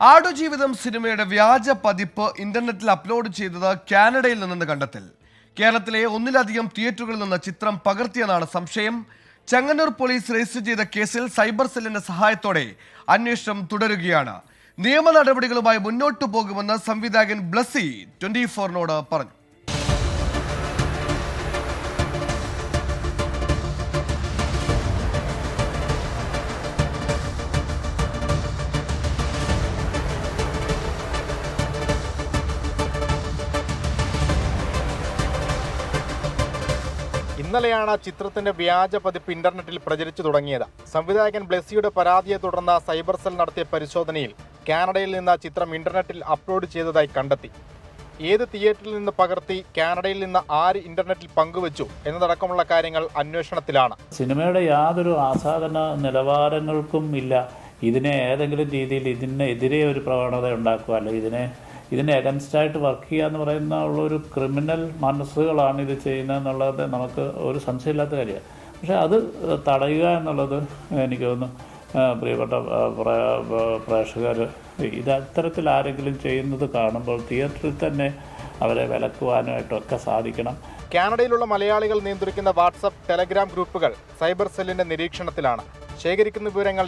ആടുജീവിതം സിനിമയുടെ വ്യാജ പതിപ്പ് ഇന്റർനെറ്റിൽ അപ്ലോഡ് ചെയ്തത് കാനഡയിൽ നിന്നെന്ന് കണ്ടെത്തൽ. കേരളത്തിലെ ഒന്നിലധികം തിയേറ്ററുകളിൽ നിന്ന് ചിത്രം പകർത്തിയെന്നാണ് സംശയം. ചെങ്ങന്നൂർ പോലീസ് രജിസ്റ്റർ ചെയ്ത കേസിൽ സൈബർ സെല്ലിന്റെ സഹായത്തോടെ അന്വേഷണം തുടരുകയാണ്. നിയമ നടപടികളുമായി മുന്നോട്ടു പോകുമെന്ന് സംവിധായകൻ ബ്ലസി ട്വന്റി ഫോറിനോട് പറഞ്ഞു. ഇന്നലെയാണ് ചിത്രത്തിന്റെ വ്യാജ പതിപ്പ് ഇന്റർനെറ്റിൽ പ്രചരിച്ചു തുടങ്ങിയത്. സംവിധായകൻ ബ്ലെസ്സിയുടെ പരാതിയെ തുടർന്ന് സൈബർ സെൽ നടത്തിയ പരിശോധനയിൽ കാനഡയിൽ നിന്ന് ചിത്രം ഇന്റർനെറ്റിൽ അപ്ലോഡ് ചെയ്തതായി കണ്ടെത്തി. ഏത് തിയേറ്ററിൽ നിന്ന് പകർത്തി കാനഡയിൽ നിന്ന് ആര് ഇന്റർനെറ്റിൽ പങ്കുവച്ചു എന്നതടക്കമുള്ള കാര്യങ്ങൾ അന്വേഷണത്തിലാണ്. സിനിമയുടെ യാതൊരു ആസാദന നിലവാരങ്ങൾക്കും ഇല്ല. ഇതിനെ ഏതെങ്കിലും രീതിയിൽ ഇതിനെതിരെ ഒരു പ്രവണത ഉണ്ടാക്കുക അല്ലെങ്കിൽ ഇതിനെ ഇതിനെ അഗൻസ്റ്റായിട്ട് വർക്ക് ചെയ്യുക എന്ന് പറയുന്ന ഉള്ള ഒരു ക്രിമിനൽ മനസ്സുകളാണ് ഇത് ചെയ്യുന്നത് എന്നുള്ളത് നമുക്ക് ഒരു സംശയമില്ലാത്ത കാര്യമാണ്. പക്ഷെ അത് തടയുക എന്നുള്ളത് എനിക്ക് തോന്നുന്നു പ്രിയപ്പെട്ട പ്രേക്ഷകർ ഇത് അത്തരത്തിൽ ആരെങ്കിലും ചെയ്യുന്നത് കാണുമ്പോൾ തിയേറ്ററിൽ തന്നെ അവരെ വിലക്കുവാനായിട്ടൊക്കെ സാധിക്കണം. കാനഡയിലുള്ള മലയാളികൾ നിയന്ത്രിക്കുന്ന വാട്സപ്പ് ടെലഗ്രാം ഗ്രൂപ്പുകൾ സൈബർ സെല്ലിന്റെ നിരീക്ഷണത്തിലാണ്. ശേഖരിക്കുന്ന വിവരങ്ങൾ